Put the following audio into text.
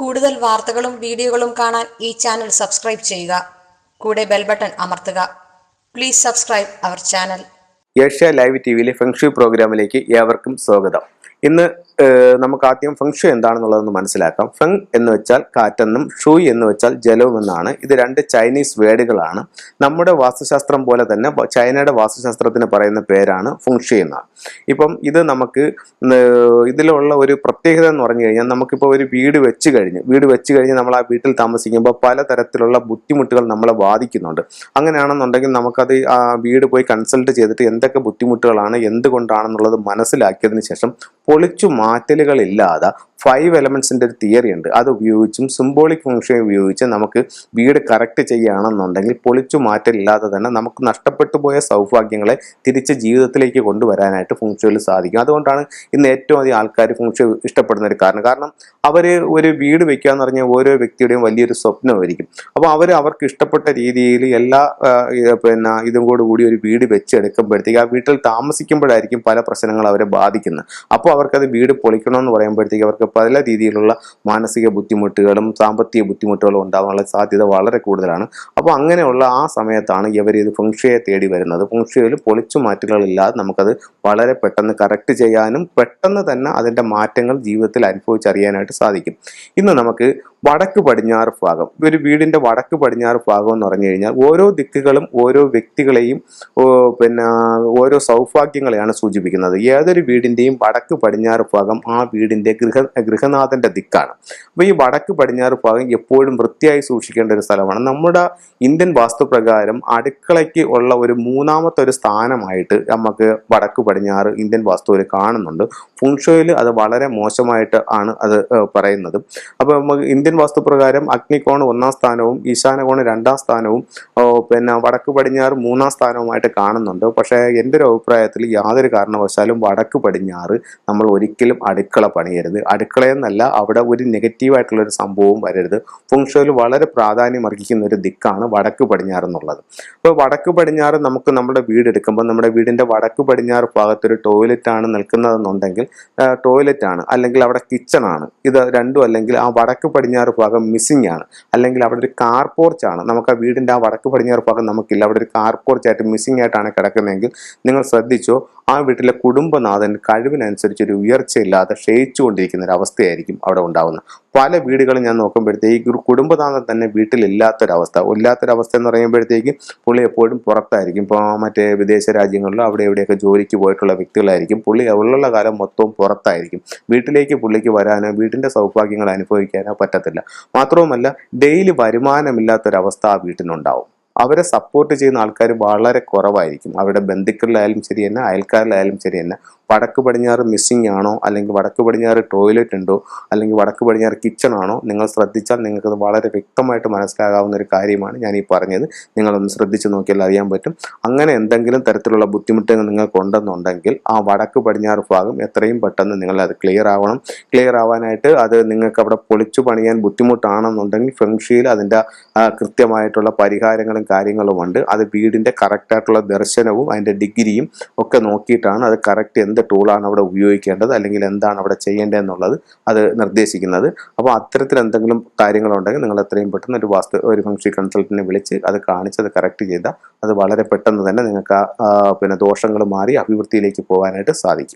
കൂടുതൽ വാർത്തകളും വീഡിയോകളും കാണാൻ ഈ ചാനൽ സബ്സ്ക്രൈബ് ചെയ്യുക. കൂടെ ബെൽ ബട്ടൺ അമർത്തുക. Please subscribe our channel. Asia live T വിയിലെ ഫെങ്ഷു പ്രോഗ്രാമിലേക്ക് ഏവർക്കും സ്വാഗതം. ഇന്ന് നമുക്ക് ആദ്യം ഫെങ്ഷു എന്താണെന്നുള്ളതെന്ന് മനസ്സിലാക്കാം. ഫെങ് എന്ന് വെച്ചാൽ കാറ്റെന്നും ഷൂ എന്ന് വെച്ചാൽ ജലവും എന്നാണ് ഇത് രണ്ട് ചൈനീസ് വേഡുകളാണ് നമ്മുടെ വാസ്തുശാസ്ത്രം പോലെ തന്നെ ചൈനയുടെ വാസ്തുശാസ്ത്രത്തിന് പറയുന്ന പേരാണ് ഫെങ്ഷു എന്നാണ്. ഇപ്പം ഇത് നമുക്ക് ഇതിലുള്ള ഒരു പ്രത്യേകത എന്ന് പറഞ്ഞു കഴിഞ്ഞാൽ നമുക്കിപ്പോൾ ഒരു വീട് വെച്ച് കഴിഞ്ഞ് വീട് വെച്ച് കഴിഞ്ഞ് നമ്മൾ ആ വീട്ടിൽ താമസിക്കുമ്പോൾ പലതരത്തിലുള്ള ബുദ്ധിമുട്ടുകൾ നമ്മളെ ബാധിക്കുന്നുണ്ട്. അങ്ങനെയാണെന്നുണ്ടെങ്കിൽ നമുക്കത് ആ വീട് പോയി കൺസൾട്ട് ചെയ്തിട്ട് എന്തൊക്കെ ബുദ്ധിമുട്ടുകളാണ് എന്തുകൊണ്ടാണെന്നുള്ളത് മനസ്സിലാക്കിയതിന് ശേഷം പൊളിച്ചു മാറ്റലുകളില്ലാതെ ഫൈവ് എലമെൻസിന്റെ ഒരു തിയറി ഉണ്ട്. അത് ഉപയോഗിച്ചും സിംബോളിക് ഫംഗ്ഷൻ ഉപയോഗിച്ച് നമുക്ക് വീട് കറക്റ്റ് ചെയ്യുകയാണെന്നുണ്ടെങ്കിൽ പൊളിച്ചു മാറ്റലില്ലാതെ തന്നെ നമുക്ക് നഷ്ടപ്പെട്ടു പോയ സൗഭാഗ്യങ്ങളെ തിരിച്ച് ജീവിതത്തിലേക്ക് കൊണ്ടുവരാനായിട്ട് ഫംഗ്ഷനിൽ സാധിക്കും. അതുകൊണ്ടാണ് ഇന്ന് ഏറ്റവും അധികം ആൾക്കാർ ഫംഗ്ഷൻ ഇഷ്ടപ്പെടുന്ന ഒരു കാരണം. കാരണം അവർ ഒരു വീട് വെക്കുക എന്ന് പറഞ്ഞാൽ ഓരോ വ്യക്തിയുടെയും വലിയൊരു സ്വപ്നമായിരിക്കും. അപ്പോൾ അവർ അവർക്ക് ഇഷ്ടപ്പെട്ട രീതിയിൽ എല്ലാ പിന്നെ ഇതും കൂടെ കൂടി ഒരു വീട് വെച്ചെടുക്കുമ്പോഴത്തേക്ക് ആ വീട്ടിൽ താമസിക്കുമ്പോഴായിരിക്കും പല പ്രശ്നങ്ങൾ അവരെ ബാധിക്കുന്നത്. അപ്പോൾ അവർക്കത് വീട് പൊളിക്കണമെന്ന് പറയുമ്പോഴത്തേക്ക് അവർക്ക് പല രീതിയിലുള്ള മാനസിക ബുദ്ധിമുട്ടുകളും സാമ്പത്തിക ബുദ്ധിമുട്ടുകളും ഉണ്ടാകാനുള്ള സാധ്യത വളരെ കൂടുതലാണ്. അപ്പോൾ അങ്ങനെയുള്ള ആ സമയത്താണ് ഇവർ ഇത് ഫുങ്ഷയെ തേടി വരുന്നത്. ഫുങ്ഷയിൽ പൊളിച്ചു മാറ്റങ്ങളില്ലാതെ നമുക്കത് വളരെ പെട്ടെന്ന് കറക്റ്റ് ചെയ്യാനും പെട്ടെന്ന് തന്നെ അതിന്റെ മാറ്റങ്ങൾ ജീവിതത്തിൽ അനുഭവിച്ചറിയാനായിട്ട് സാധിക്കും. ഇന്ന് നമുക്ക് വടക്ക് പടിഞ്ഞാറ് ഭാഗം. ഒരു വീടിന്റെ വടക്ക് പടിഞ്ഞാറ് ഭാഗം എന്ന് പറഞ്ഞു കഴിഞ്ഞാൽ ഓരോ ദിക്കുകളും ഓരോ വ്യക്തികളെയും പിന്നെ ഓരോ സൗഭാഗ്യങ്ങളെയാണ് സൂചിപ്പിക്കുന്നത്. ഏതൊരു വീടിന്റെയും വടക്ക് പടിഞ്ഞാറ് ഭാഗം ആ വീടിന്റെ ഗൃഹ ഗൃഹനാഥന്റെ ദിക്കാണ്. അപ്പോൾ ഈ വടക്ക് പടിഞ്ഞാറ് ഭാഗം എപ്പോഴും വൃത്തിയായി സൂക്ഷിക്കേണ്ട ഒരു സ്ഥലമാണ്. നമ്മുടെ ഇന്ത്യൻ വാസ്തുപ്രകാരം അടുക്കളയ്ക്ക് ഉള്ള ഒരു മൂന്നാമത്തെ ഒരു സ്ഥാനമായിട്ട് നമുക്ക് വടക്ക് പടിഞ്ഞാറ് ഇന്ത്യൻ വാസ്തുവിൽ കാണുന്നുണ്ട്. ഫുൺഷോയിൽ അത് വളരെ മോശമായിട്ട് ആണ് അത് പറയുന്നത്. അപ്പോൾ നമുക്ക് ഇന്ത്യൻ വാസ്തുപ്രകാരം അഗ്നികോൺ ഒന്നാം സ്ഥാനവും ഈശാനകോൺ രണ്ടാം സ്ഥാനവും പിന്നെ വടക്ക് പടിഞ്ഞാറ് മൂന്നാം സ്ഥാനവുമായിട്ട് കാണുന്നുണ്ട്. പക്ഷേ എന്റെ ഒരു അഭിപ്രായത്തിൽ യാതൊരു കാരണവശാലും വടക്ക് പടിഞ്ഞാറ് നമ്മൾ ഒരിക്കലും അടുക്കള പണിയരുത്. അടുക്കളയെന്നല്ല അവിടെ ഒരു നെഗറ്റീവായിട്ടുള്ള ഒരു സംഭവവും വരരുത്. ഫുങ്ഷോയിൽ വളരെ പ്രാധാന്യം അർഹിക്കുന്ന ഒരു ദിക്കാണ് വടക്ക് പടിഞ്ഞാറ് എന്നുള്ളത്. അപ്പോൾ വടക്ക് പടിഞ്ഞാറ് നമുക്ക് നമ്മുടെ വീട് എടുക്കുമ്പോൾ നമ്മുടെ വീടിന്റെ വടക്ക് പടിഞ്ഞാറ് ഭാഗത്തൊരു ടോയ്ലറ്റ് ആണ് നിൽക്കുന്നതെന്നുണ്ടെങ്കിൽ ടോയ്ലറ്റ് ആണ്. അല്ലെങ്കിൽ അവിടെ കിച്ചൺ ആണ്. ഇത് രണ്ടും അല്ലെങ്കിൽ ആ വടക്ക് പടിഞ്ഞാറ് ഭാഗം മിസ്സിംഗ് ആണ്. അല്ലെങ്കിൽ അവിടെ ഒരു കാർ പോർച്ചാണ് നമുക്ക് ആ വീടിന്റെ ആ വടക്ക് പടിഞ്ഞാറ് ഭാഗം നമുക്കില്ല. അവിടെ ഒരു കാർ പോർച്ച് ആയിട്ട് മിസ്സിംഗ് ആയിട്ടാണ് കിടക്കുന്നതെങ്കിൽ നിങ്ങൾ ശ്രദ്ധിച്ചോ ആ വീട്ടിലെ കുടുംബനാഥൻ കഴിവിനനുസരിച്ച് ഒരു ഉയർച്ചയില്ലാതെ ക്ഷയിച്ചുകൊണ്ടിരിക്കുന്ന ഒരു അവസ്ഥയായിരിക്കും അവിടെ ഉണ്ടാകുന്നത് പല വീടുകളും ഞാൻ നോക്കുമ്പോഴത്തേക്ക് ഈ കുടുംബനാഥൻ തന്നെ വീട്ടിലില്ലാത്തൊരവസ്ഥ. ഇല്ലാത്തൊരവസ്ഥ എന്ന് പറയുമ്പോഴത്തേക്ക് പുള്ളി എപ്പോഴും പുറത്തായിരിക്കും. ഇപ്പോൾ മറ്റേ വിദേശ രാജ്യങ്ങളിലോ അവിടെ എവിടെയൊക്കെ ജോലിക്ക് പോയിട്ടുള്ള വ്യക്തികളായിരിക്കും. പുള്ളി ഉള്ള കാലം മൊത്തവും പുറത്തായിരിക്കും. വീട്ടിലേക്ക് പുള്ളിക്ക് വരാനോ വീട്ടിന്റെ സൗഭാഗ്യങ്ങൾ അനുഭവിക്കാനോ പറ്റത്തില്ല. മാത്രവുമല്ല ഡെയിലി വരുമാനമില്ലാത്തൊരവസ്ഥ ആ വീട്ടിനുണ്ടാവും. അവരെ സപ്പോർട്ട് ചെയ്യുന്ന ആൾക്കാർ വളരെ കുറവായിരിക്കും. അവരുടെ ബന്ധുക്കളിലായാലും ശരി തന്നെ അയൽക്കാരിലായാലും ശരി തന്നെ വടക്ക് പടിഞ്ഞാറ് മിസ്സിംഗ് ആണോ? അല്ലെങ്കിൽ വടക്ക് പടിഞ്ഞാറ് ടോയ്ലറ്റ് ഉണ്ടോ? അല്ലെങ്കിൽ വടക്ക് പടിഞ്ഞാറ് കിച്ചൺ ആണോ? നിങ്ങൾ ശ്രദ്ധിച്ചാൽ നിങ്ങൾക്കത് വളരെ വ്യക്തമായിട്ട് മനസ്സിലാകാവുന്ന ഒരു കാര്യമാണ് ഞാൻ ഈ പറഞ്ഞത്. നിങ്ങളൊന്ന് ശ്രദ്ധിച്ച് നോക്കിയാൽ അറിയാൻ പറ്റും. അങ്ങനെ എന്തെങ്കിലും തരത്തിലുള്ള ബുദ്ധിമുട്ടുകൾ നിങ്ങൾക്ക് ഉണ്ടെന്നുണ്ടെങ്കിൽ ആ വടക്ക് പടിഞ്ഞാറ് ഭാഗം എത്രയും പെട്ടെന്ന് നിങ്ങൾ അത് ക്ലിയർ ആവണം. ക്ലിയർ ആവാനായിട്ട് അത് നിങ്ങൾക്ക് അവിടെ പൊളിച്ചു പണിയാൻ ബുദ്ധിമുട്ടാണെന്നുണ്ടെങ്കിൽ ഫെങ്ഷിയിൽ അതിന്റെ കൃത്യമായിട്ടുള്ള പരിഹാരങ്ങളും കാര്യങ്ങളും ഉണ്ട് അത് വീടിന്റെ കറക്റ്റായിട്ടുള്ള ദർശനവും അതിന്റെ ഡിഗ്രിയും ഒക്കെ നോക്കിയിട്ടാണ് അത് കറക്റ്റ് എന്ത് ടൂളാണ് അവിടെ ഉപയോഗിക്കേണ്ടത് അല്ലെങ്കിൽ എന്താണ് അവിടെ ചെയ്യേണ്ടതെന്നുള്ളത് അത് നിർദ്ദേശിക്കുന്നത്. അപ്പോൾ അത്തരത്തിൽ എന്തെങ്കിലും കാര്യങ്ങളുണ്ടെങ്കിൽ നിങ്ങൾ എത്രയും പെട്ടെന്ന് ഒരു വാസ്തു ഒരു ഫംഗ്ഷൻ കൺസൾട്ടിനെ വിളിച്ച് അത് കാണിച്ച് അത് കറക്റ്റ് ചെയ്താൽ അത് വളരെ പെട്ടെന്ന് തന്നെ നിങ്ങൾക്ക് പിന്നെ ദോഷങ്ങൾ മാറി അഭിവൃദ്ധിയിലേക്ക് പോകാനായിട്ട് സാധിക്കും.